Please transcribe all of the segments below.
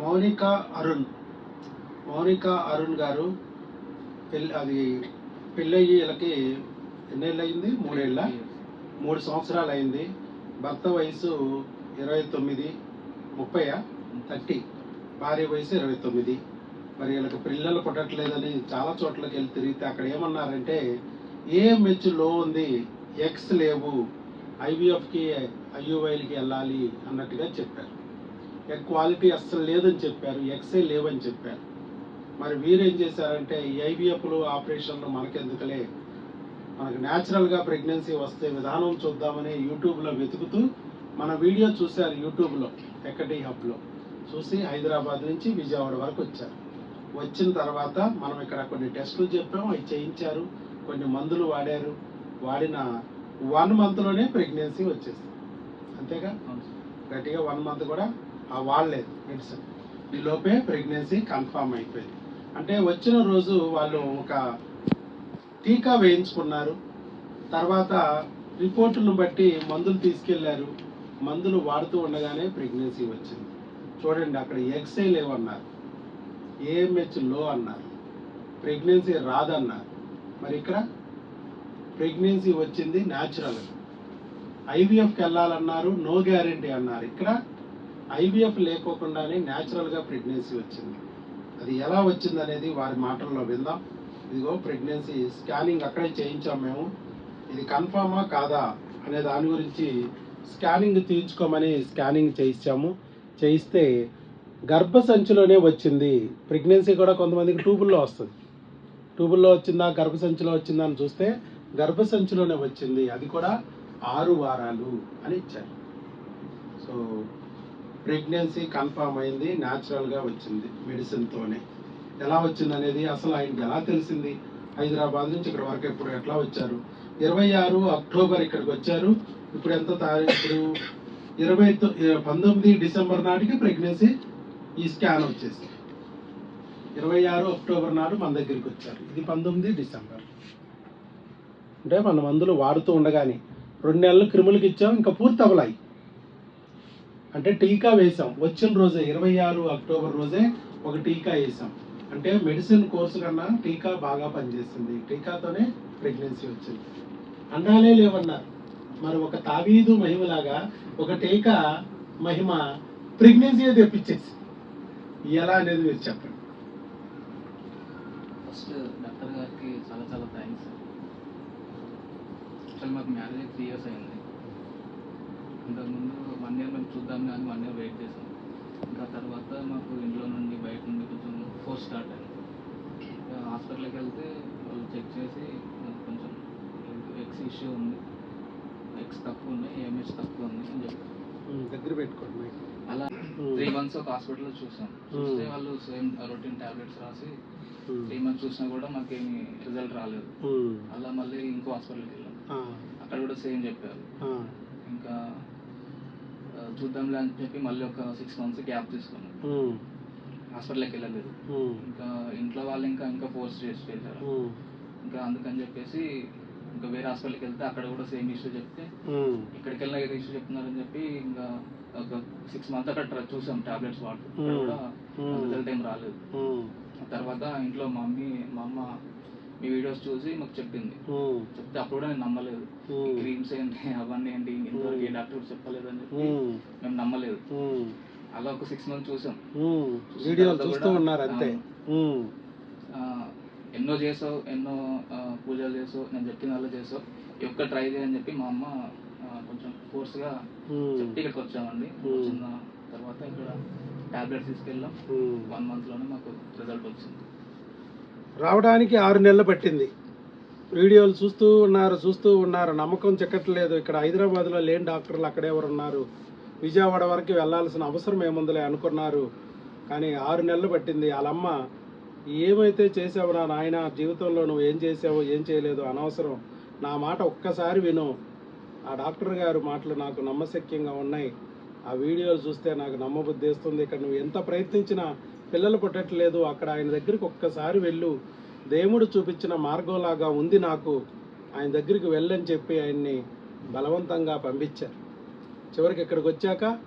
మౌనిక అరుణ్. మౌనిక అరుణ్ గారు పెళ్ళి అది పెళ్ళయ్యి వీళ్ళకి ఎన్నేళ్ళు అయింది మూడేళ్ళ? మూడు సంవత్సరాలు అయింది భర్త వయసు ఇరవై తొమ్మిది ముప్పై థర్టీ. భార్య వయసు ఇరవై తొమ్మిది మరి వీళ్ళకి పిల్లలు పుట్టట్లేదని చాలా చోట్లకి వెళ్ళి తిరిగితే అక్కడ ఏమన్నారంటే ఏఎంహెచ్లో ఉంది ఎక్స్ లేవు ఐవీఎఫ్కి ఐయువైలకి వెళ్ళాలి అన్నట్టుగా చెప్పారు. క్వాలిటీ అస్సలు లేదని చెప్పారు ఎక్సే లేవని చెప్పారు. మరి వీరేం చేశారంటే ఈ ఐవీఎఫ్లు ఆపరేషన్లు మనకెందుకులే? మనకు న్యాచురల్గా ప్రెగ్నెన్సీ వస్తే విధానం చూద్దామని యూట్యూబ్లో వెతుకుతూ మన వీడియో చూశారు యూట్యూబ్లో ఎక్కడి హబ్లో చూసి హైదరాబాద్ నుంచి విజయవాడ వరకు వచ్చారు. వచ్చిన తర్వాత మనం ఇక్కడ కొన్ని టెస్టులు చెప్పాము అవి చేయించారు కొన్ని మందులు వాడారు. వాడిన వన్ మంత్లోనే ప్రెగ్నెన్సీ వచ్చేసింది. అంతేగా? గట్టిగా వన్ మంత్ కూడా వాడలేదు మెడిసిన్ ఈ లోపే ప్రెగ్నెన్సీ కన్ఫామ్ అయిపోయింది. అంటే వచ్చిన రోజు వాళ్ళు ఒక టీకా వేయించుకున్నారు. తర్వాత రిపోర్టులను బట్టి మందులు తీసుకెళ్ళారు. మందులు వాడుతూ ఉండగానే ప్రెగ్నెన్సీ వచ్చింది. చూడండి అక్కడ ఎక్సే లేవన్నారు ఏఎంహెచ్లో అన్నారు. ప్రెగ్నెన్సీ రాదన్నారు. మరి ఇక్కడ ప్రెగ్నెన్సీ వచ్చింది న్యాచురల్గా ఐవీఎఫ్కి వెళ్ళాలన్నారు నో గ్యారంటీ అన్నారు. ఇక్కడ ఐవీఎఫ్ లేకోకుండానే న్యాచురల్గా ప్రెగ్నెన్సీ వచ్చింది. అది ఎలా వచ్చింది అనేది వారి మాటల్లో విందాం. ఇదిగో ప్రెగ్నెన్సీ స్కానింగ్ అక్కడే చేయించాం మేము. ఇది కన్ఫామా కాదా అనే దాని గురించి స్కానింగ్ తీయించుకోమని స్కానింగ్ చేయించాము. చేయిస్తే గర్భసంచిలోనే వచ్చింది. ప్రెగ్నెన్సీ కూడా కొంతమందికి ట్యూబుల్లో వస్తుంది. ట్యూబుల్లో వచ్చిందా గర్భసంచిలో వచ్చిందా అని చూస్తే గర్భసంచిలోనే వచ్చింది. అది కూడా ఆరు వారాలు అని ఇచ్చారు. సో ప్రెగ్నెన్సీ కన్ఫామ్ అయింది న్యాచురల్గా వచ్చింది మెడిసిన్తోనే ఎలా వచ్చింది అనేది అసలు ఆయనకి ఎలా తెలిసింది? హైదరాబాద్ నుంచి ఇక్కడ వరకు ఇప్పుడు ఎట్లా వచ్చారు? ఇరవై ఆరు అక్టోబర్ ఇక్కడికి వచ్చారు. ఇప్పుడు ఎంత తారీఖు? ఇప్పుడు ఇరవై పంతొమ్మిది డిసెంబర్ నాటికి ప్రెగ్నెన్సీ ఈ స్కాన్ వచ్చేసి ఇరవై ఆరు అక్టోబర్ నాడు మన దగ్గరికి వచ్చారు. ఇది పంతొమ్మిది డిసెంబర్. అంటే మన మందులు వాడుతూ ఉండగానే రెండు నెలలు క్రిములకి ఇచ్చాం ఇంకా పూర్తి అవ్వలాయి అంటే టీకా వేసాం వచ్చిన రోజే ఇరవై ఆరు అక్టోబర్ రోజే ఒక టీకా వేసాం అంటే మెడిసిన్ కోర్సు కన్నా టీకా బాగా పనిచేసింది టీకాతోనే ప్రెగ్నెన్సీ వచ్చింది. అండాలే లేవన్నారు మరి ఒక తావీదు మహిమలాగా ఒక టీకా మహిమ ప్రెగ్నెన్సీ తెప్పించేసి ఎలా అనేది మీరు చెప్పండి. ఫస్ట్ డాక్టర్ గారికి చాలా చాలా థ్యాంక్స్ అసలు మాకు మ్యారేజ్ త్రీ ఇయర్స్ అయింది. ఇంతకుముందు వన్ ఇయర్ మేము చూద్దాం కానీ వన్ ఇయర్ వెయిట్ చేసాం. ఇంకా తర్వాత మాకు ఇంట్లో నుండి బయట నుండి కొంచెం ఫోర్స్ స్టార్ట్ అయింది. ఇంకా హాస్పిటల్కి వెళ్తే వాళ్ళు చెక్ చేసి కొంచెం ఎక్స్ ఇష్యూ ఉంది. ఎక్స్ తక్కువ ఉన్నాయి ఏఎంహెచ్ తక్కువ ఉంది అని చెప్పారు. దగ్గర పెట్టుకోండి. అలా త్రీ మంత్స్ ఒక హాస్పిటల్లో చూసాం. చూస్తే వాళ్ళు సేమ్ రొటీన్ టాబ్లెట్స్ రాసి త్రీ మంత్స్ చూసినా కూడా మాకేమి రిజల్ట్ రాలేదు. అలా మళ్ళీ ఇంకో హాస్పిటల్కి వెళ్ళాం. అక్కడ కూడా సేమ్ చెప్పారు. చూద్దాంలే అని చెప్పి మళ్ళీ ఒక సిక్స్ మంత్స్ గ్యాప్ తీసుకున్నాం. హాస్పిటల్కి వెళ్ళలేదు. ఇంకా ఇంట్లో వాళ్ళు ఇంకా ఇంకా ఫోర్స్ చేసి చేశారు ఉమ్, ఇంకా అందుకని చెప్పేసి ఇంకా వేరే హాస్పిటల్కి వెళ్తే అక్కడ కూడా సేమ్ ఇష్యూ చెప్తే ఇక్కడికి వెళ్ళినా ఏదో ఇష్యూ చెప్తున్నారని చెప్పి ఇంకా ఒక సిక్స్ మంత్స్ అక్కడ చూసాం టాబ్లెట్స్ అక్కడ కూడా. రిజల్ట్ ఏం రాలేదు. తర్వాత ఇంట్లో మా మమ్మీ మా అమ్మ మీ వీడియోస్ చూసి మాకు చెప్పింది. చెప్తే అప్పుడు కూడా నేను నమ్మలేదు. క్రీమ్స్ ఏంటి అవన్నీ ఏంటి ఇంతవరకు ఏ డాక్టర్ చెప్పలేదు అని చెప్పి మేము. నమ్మలేదు. అలా ఒక సిక్స్ మంత్స్ చూసాం. చూస్తూ ఉన్నారు అంతే. ఎన్నో చేసావు ఎన్నో పూజలు చేసావు నేను చెప్పిన వాళ్ళు చేసావు. ఈ ఒక్క ట్రై చేయని చెప్పి మా అమ్మ కొంచెం ఫోర్స్గా చెప్పి ఇక్కడికి వచ్చామండి. వచ్చిన తర్వాత ఇక్కడ టాబ్లెట్స్ తీసుకెళ్ళాం. వన్ మంత్లోనే మాకు రిజల్ట్ వచ్చింది. రావడానికి ఆరు నెలలు పట్టింది. వీడియోలు చూస్తూ ఉన్నారు చూస్తూ ఉన్నారు. నమ్మకం చెక్కట్లేదు. ఇక్కడ హైదరాబాద్లో లేని డాక్టర్లు అక్కడే ఎవరున్నారు? విజయవాడ వరకు వెళ్ళాల్సిన అవసరం ఏముందిలే అనుకున్నారు. కానీ ఆరు నెలలు పట్టింది. వాళ్ళమ్మ ఏమైతే చేసావు నా నాయన? జీవితంలో నువ్వు ఏం చేసావో ఏం చేయలేదు అనవసరం. నా మాట ఒక్కసారి విను. ఆ డాక్టర్ గారు మాటలు నాకు నమ్మశక్యంగా ఉన్నాయి. ఆ వీడియోలు చూస్తే నాకు నమ్మబుద్ధి వేస్తుంది. ఇక్కడ నువ్వు ఎంత ప్రయత్నించినా పిల్లలు పుట్టట్లేదు. అక్కడ ఆయన దగ్గరికి ఒక్కసారి వెళ్ళు. దేవుడు చూపించిన మార్గంలాగా ఉంది నాకు. ఆయన దగ్గరికి వెళ్ళని చెప్పి ఆయన్ని బలవంతంగా పంపించారు. చివరికి ఇక్కడికి వచ్చాక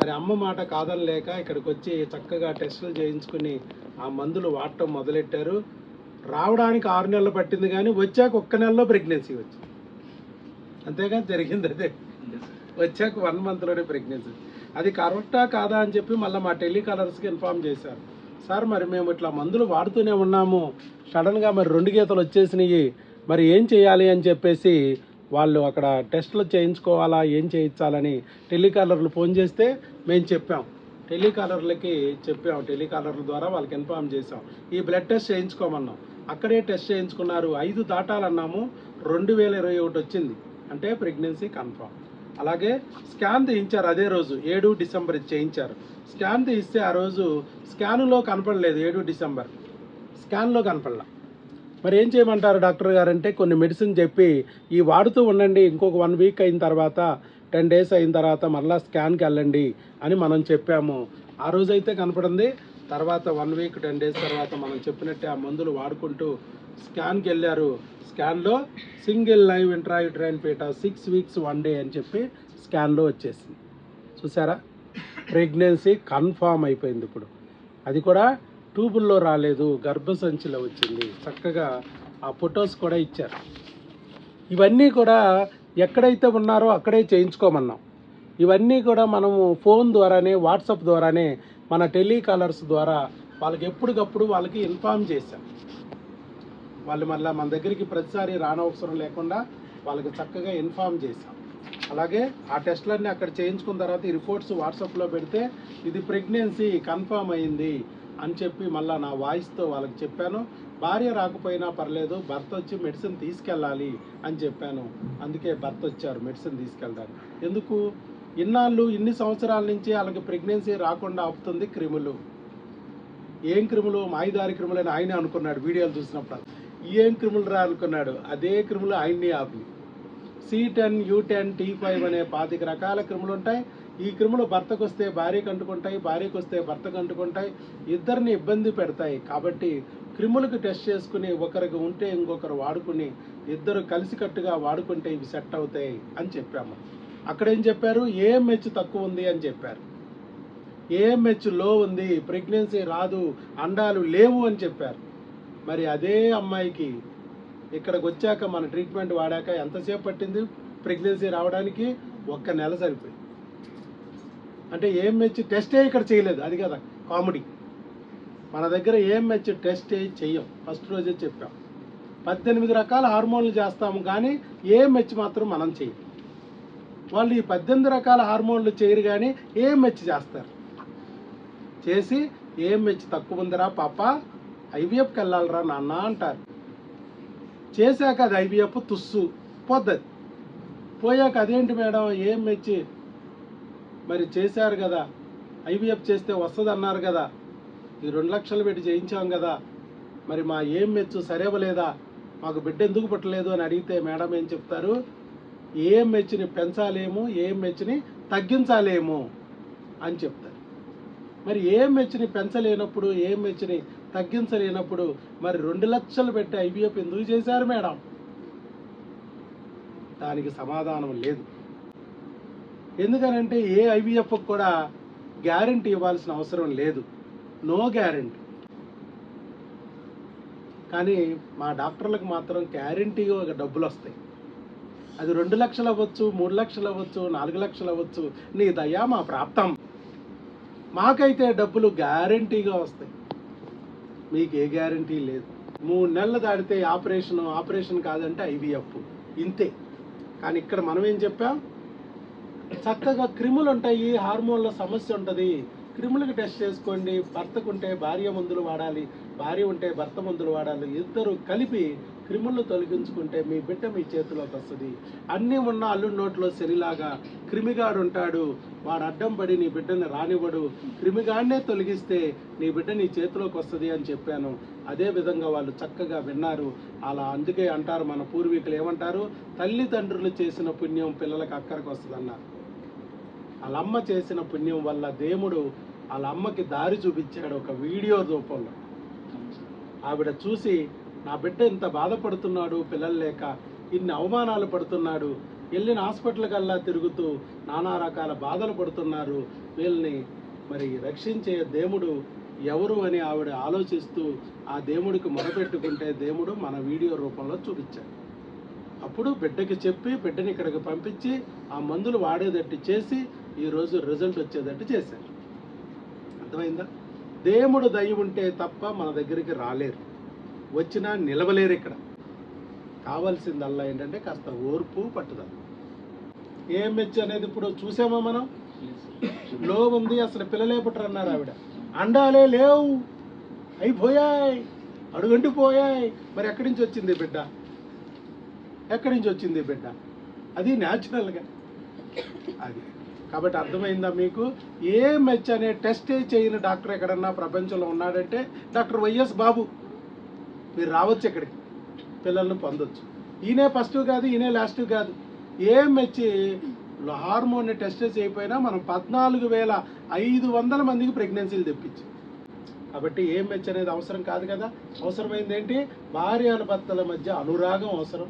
సరే అమ్మ మాట కాదని లేక ఇక్కడికి వచ్చి చక్కగా టెస్టులు చేయించుకుని ఆ మందులు వాడటం మొదలెట్టారు. రావడానికి ఆరు నెలలు పట్టింది కానీ వచ్చాక ఒక్క నెలలో ప్రెగ్నెన్సీ వచ్చింది. అంతేగా జరిగింది అదే. వచ్చాక వన్ మంత్లోనే ప్రెగ్నెన్సీ అది కరెక్టా కాదా అని చెప్పి మళ్ళీ మా టెలికాలర్స్కి ఇన్ఫామ్ చేశారు. సార్ మరి మేము ఇట్లా మందులు వాడుతూనే ఉన్నాము. సడన్గా మరి రెండు గీతలు వచ్చేసినాయి. మరి ఏం చేయాలి అని చెప్పేసి వాళ్ళు అక్కడ టెస్టులు చేయించుకోవాలా ఏం చేయించాలని టెలికాలర్లు ఫోన్ చేస్తే మేము చెప్పాం. టెలికాలర్లకి చెప్పాం. టెలికాలర్ల ద్వారా వాళ్ళకి ఇన్ఫామ్ చేసాం ఈ బ్లడ్ టెస్ట్ చేయించుకోమన్నాం. అక్కడే టెస్ట్ చేయించుకున్నారు. ఐదు దాటాలన్నాము. రెండు వేల ఇరవై ఒకటి వచ్చింది. అంటే ప్రెగ్నెన్సీ కన్ఫామ్ అలాగే స్కాన్ తీయించారు అదే రోజు ఏడు డిసెంబర్ చేయించారు. స్కాన్ తీయిస్తే ఆ రోజు స్కాన్లో కనపడలేదు ఏడు డిసెంబర్. స్కాన్లో కనపడలా. మరి ఏం చేయమంటారు డాక్టర్ గారు అంటే కొన్ని మెడిసిన్ చెప్పి ఈ వాడుతూ ఉండండి ఇంకొక వన్ వీక్ అయిన తర్వాత టెన్ డేస్ అయిన తర్వాత మరలా స్కాన్కి వెళ్ళండి అని మనం చెప్పాము. ఆ రోజైతే కనపడింది తర్వాత వన్ వీక్ టెన్ డేస్ తర్వాత మనం చెప్పినట్టే ఆ మందులు వాడుకుంటూ స్కాన్కి వెళ్ళారు. స్కాన్లో సింగిల్ లైవ్ ఇంట్రాయుట్రైన్ పీట సిక్స్ వీక్స్ వన్ డే అని చెప్పి స్కాన్లో వచ్చేసింది. చూసారా ప్రెగ్నెన్సీ కన్ఫామ్ అయిపోయింది ఇప్పుడు. అది కూడా ట్యూబుల్లో రాలేదు గర్భసంచిలో వచ్చింది. చక్కగా ఆ ఫొటోస్ కూడా ఇచ్చారు. ఇవన్నీ కూడా ఎక్కడైతే ఉన్నారో అక్కడే చేయించుకోమన్నాం. ఇవన్నీ కూడా మనము ఫోన్ ద్వారానే వాట్సాప్ ద్వారానే మన టెలికాలర్స్ ద్వారా వాళ్ళకి ఎప్పటికప్పుడు వాళ్ళకి ఇన్ఫామ్ చేశాం. వాళ్ళు మళ్ళీ మన దగ్గరికి ప్రతిసారి రానవసరం లేకుండా వాళ్ళకి చక్కగా ఇన్ఫామ్ చేశాం. అలాగే ఆ టెస్ట్లన్నీ అక్కడ చేయించుకున్న తర్వాత ఈ రిపోర్ట్స్ వాట్సాప్లో పెడితే ఇది ప్రెగ్నెన్సీ కన్ఫామ్ అయింది అని చెప్పి మళ్ళీ నా వాయిస్తో వాళ్ళకి చెప్పాను. భార్య రాకపోయినా పర్లేదు భర్త వచ్చి మెడిసిన్ తీసుకెళ్ళాలి అని చెప్పాను. అందుకే భర్త వచ్చారు మెడిసిన్ తీసుకెళ్ళడానికి. ఎందుకు? ఇన్నాళ్ళు ఇన్ని సంవత్సరాల నుంచి వాళ్ళకి ప్రెగ్నెన్సీ రాకుండా ఆపుతుంది క్రిములు. ఏం క్రిములు? మాయిదారి క్రిములు అని ఆయనే అనుకున్నాడు వీడియోలు చూసినప్పుడు. ఏం క్రిములు రా అనుకున్నాడు అదే క్రిములు ఆయన్ని ఆపి. C ten U ten T five అనే పాతిక రకాల క్రిములు ఉంటాయి. ఈ క్రిములు భర్తకు వస్తే భార్యకు అంటుకుంటాయి భార్యకు వస్తే భర్తకు అంటుకుంటాయి. ఇద్దరిని ఇబ్బంది పెడతాయి. కాబట్టి క్రిములకు టెస్ట్ చేసుకుని ఒకరికి ఉంటే ఇంకొకరు వాడుకుని ఇద్దరు కలిసికట్టుగా వాడుకుంటే ఇవి సెట్ అవుతాయి అని చెప్పాము. అక్కడ ఏం చెప్పారు? ఏఎంహెచ్ తక్కువ ఉంది అని చెప్పారు. ఏఎంహెచ్లో ఉంది? ప్రెగ్నెన్సీ రాదు అండాలు లేవు అని చెప్పారు. మరి అదే అమ్మాయికి ఇక్కడికి వచ్చాక మన ట్రీట్మెంట్ వాడాక ఎంతసేపు పట్టింది? ప్రెగ్నెన్సీ రావడానికి ఒక్క నెల సరిపోయింది. అంటే ఏఎంహెచ్ టెస్టే ఇక్కడ చేయలేదు. అది కదా కామెడీ మన దగ్గర ఏఎంహెచ్ టెస్ట్ చెయ్యం. ఫస్ట్ రోజే చెప్పాం. పద్దెనిమిది రకాల హార్మోన్లు చేస్తాము కానీ ఏఎంహెచ్ మాత్రం మనం చేయం వాళ్ళు ఈ పద్దెనిమిది రకాల హార్మోన్లు చేయరు కానీ ఏఎంహెచ్ చేస్తారు? చేసి ఏఎంహెచ్ తక్కువ ఉందిరా పాప? ఐవీఎఫ్కి వెళ్ళాలిరా నాన్న అంటారు. చేశాక అది ఐవీఎఫ్ తుస్సు పోద్దది. పోయాక అదేంటి మేడం ఏం మెచ్చి? మరి చేశారు కదా ఐవీఎఫ్ చేస్తే వస్తుంది అన్నారు కదా ఈ రెండు లక్షలు పెట్టి చేయించాం కదా మరి మా ఏం మెచ్చు సరేవలేదా? మాకు బిడ్డ ఎందుకు పుట్టలేదు అని అడిగితే మేడం ఏం చెప్తారు? ఏం మెచ్చిని పెంచాలేము ఏం మెచ్చిని తగ్గించాలేము అని చెప్తారు. మరి ఏం మెచ్చిని పెంచలేనప్పుడు ఏం మెచ్చిని తగ్గించలేనప్పుడు మరి రెండు లక్షలు పెట్టి ఐబీఎఫ్ ఎందుకు చేశారు మేడం? దానికి సమాధానం లేదు. ఎందుకనంటే ఏ ఐవీఎఫ్ కూడా గ్యారంటీ ఇవ్వాల్సిన అవసరం లేదు. No guarantee. కానీ మా డాక్టర్లకు మాత్రం గ్యారంటీగా ఒక డబ్బులు వస్తాయి. అది రెండు లక్షలు అవ్వచ్చు మూడు లక్షలు అవ్వచ్చు నాలుగు లక్షలు అవ్వచ్చు. నీ దయా మా ప్రాప్తం. మాకైతే డబ్బులు గ్యారంటీగా వస్తాయి. మీకు ఏ గ్యారంటీ లేదు. మూడు నెలలు దాటితే ఆపరేషన్ ఆపరేషన్ కాదంటే ఐవీఎఫ్. ఇంతే. కానీ ఇక్కడ మనం ఏం చెప్పాం? చక్కగా క్రిములు ఉంటాయి హార్మోన్ల సమస్య ఉంటుంది. క్రిములకు టెస్ట్ చేసుకోండి. భర్తకుంటే భార్య మందులు వాడాలి భార్య ఉంటే భర్త మందులు వాడాలి. ఇద్దరు కలిపి క్రిములను తొలగించుకుంటే మీ బిడ్డ మీ చేతిలోకి వస్తుంది. అన్నీ ఉన్న అల్లు నోట్లో సరిలాగా క్రిమిగాడు ఉంటాడు వాడు అడ్డం పడి నీ బిడ్డని రానివ్వడు. క్రిమిగాడినే తొలగిస్తే నీ బిడ్డ నీ చేతిలోకి వస్తుంది అని చెప్పాను. అదే విధంగా వాళ్ళు చక్కగా విన్నారు. అలా అందుకే అంటారు మన పూర్వీకులు ఏమంటారు? తల్లిదండ్రులు చేసిన పుణ్యం పిల్లలకు అక్కడికి వస్తుంది అన్నారు వాళ్ళ అమ్మ చేసిన పుణ్యం వల్ల దేవుడు వాళ్ళ అమ్మకి దారి చూపించాడు ఒక వీడియో రూపంలో. ఆవిడ చూసి నా బిడ్డ ఇంత బాధపడుతున్నాడు పిల్లలు లేక ఇన్ని అవమానాలు పడుతున్నాడు. వెళ్ళిన హాస్పిటల్ కల్లా తిరుగుతూ నానా రకాల బాధలు పడుతున్నారు. వీళ్ళని మరి రక్షించే దేవుడు ఎవరు అని ఆవిడ ఆలోచిస్తూ ఆ దేవుడికి మొరపెట్టుకుంటే దేవుడు మన వీడియో రూపంలో చూపించాడు. అప్పుడు బిడ్డకి చెప్పి బిడ్డని ఇక్కడికి పంపించి ఆ మందులు వాడేటట్టు చేసి ఈరోజు రిజల్ట్ వచ్చేటట్టు చేశారు. అర్థమైందా? దేవుడు దయ ఉంటే తప్ప మన దగ్గరికి రాలేరు. వచ్చినా నిలవలేరు ఇక్కడ. కావాల్సిందల్లా ఏంటంటే కాస్త ఓర్పు పట్టుదల. ఏం మెచ్చి అనేది ఇప్పుడు చూసామా మనం? లో ఉంది అసలు పిల్లలే పుట్టరు అన్నారు ఆవిడ. అండాలే లేవు. అయిపోయాయి. అడుగంటి పోయాయి. మరి ఎక్కడి నుంచి వచ్చింది బిడ్డ? ఎక్కడి నుంచి వచ్చింది బిడ్డ? అది న్యాచురల్గా అది. కాబట్టి అర్థమైందా మీకు? ఏ మెచ్ అనే టెస్టే చేయని డాక్టర్ ఎక్కడన్నా ప్రపంచంలో ఉన్నాడంటే డాక్టర్ వైఎస్ బాబు. మీరు రావచ్చు ఇక్కడికి. పిల్లల్ని పొందొచ్చు. ఈయనే ఫస్ట్ కాదు ఈయనే లాస్ట్ కాదు. ఏం మెచ్చి హార్మోన్ టెస్ట్ చేయకపోయినా మనం పద్నాలుగు వేల ఐదు వందల మందికి ప్రెగ్నెన్సీలు తెప్పించి. కాబట్టి ఏం మెచ్ అనేది అవసరం కాదు కదా. అవసరమైంది ఏంటి? భార్యాల భర్తల మధ్య అనురాగం అవసరం.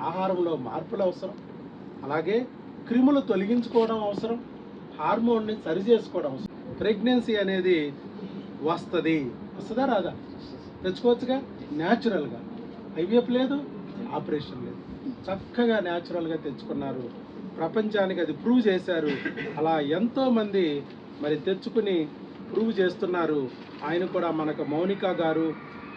ఆహారంలో మార్పులు అవసరం. అలాగే క్రిములు తొలగించుకోవడం అవసరం. హార్మోన్ని సరి చేసుకోవడం అవసరం. ప్రెగ్నెన్సీ అనేది వస్తుంది. వస్తుందా రాదా? తెచ్చుకోవచ్చుగా? న్యాచురల్గా. ఐవీఎఫ్ లేదు ఆపరేషన్ లేదు. చక్కగా న్యాచురల్గా తెచ్చుకున్నారు. ప్రపంచానికి అది ప్రూవ్ చేశారు. అలా ఎంతోమంది మరి తెచ్చుకుని ప్రూవ్ చేస్తున్నారు. ఆయన కూడా మనకు మౌనిక గారు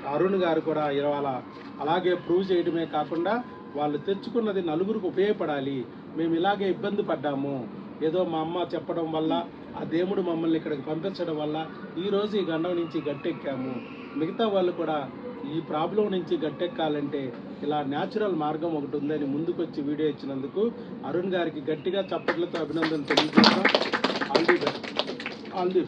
అరుణ్ గారు కూడా ఇవాళ అలాగే ప్రూవ్ చేయడమే కాకుండా వాళ్ళు తెచ్చుకున్నది నలుగురికి ఉపయోగపడాలి. మేము ఇలాగే ఇబ్బంది పడ్డాము. ఏదో మా అమ్మ చెప్పడం వల్ల ఆ దేవుడు మమ్మల్ని ఇక్కడికి పంపించడం వల్ల ఈరోజు ఈ గండం నుంచి గట్టెక్కాము. మిగతా వాళ్ళు కూడా ఈ ప్రాబ్లం నుంచి గట్టెక్కాలంటే ఇలా న్యాచురల్ మార్గం ఒకటి ఉందని ముందుకొచ్చి వీడియో ఇచ్చినందుకు అరుణ్ గారికి గట్టిగా చప్పట్లతో అభినందనలు తెలియజేస్తాం. All the best all the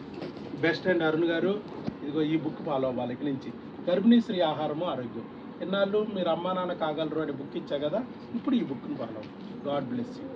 best and Arun garu. ఇదిగో ఈ బుక్ ఫాలో అవ్వాలి ఇక్కడి నుంచి. గర్భిణీ స్త్రీ ఆహారము ఆరోగ్యం. ఎన్నాళ్ళు మీరు అమ్మా నాన్న కాగలరు అని బుక్ ఇచ్చా కదా? ఇప్పుడు ఈ బుక్ని ఫాలో గాడ్ బ్లెస్ యూ.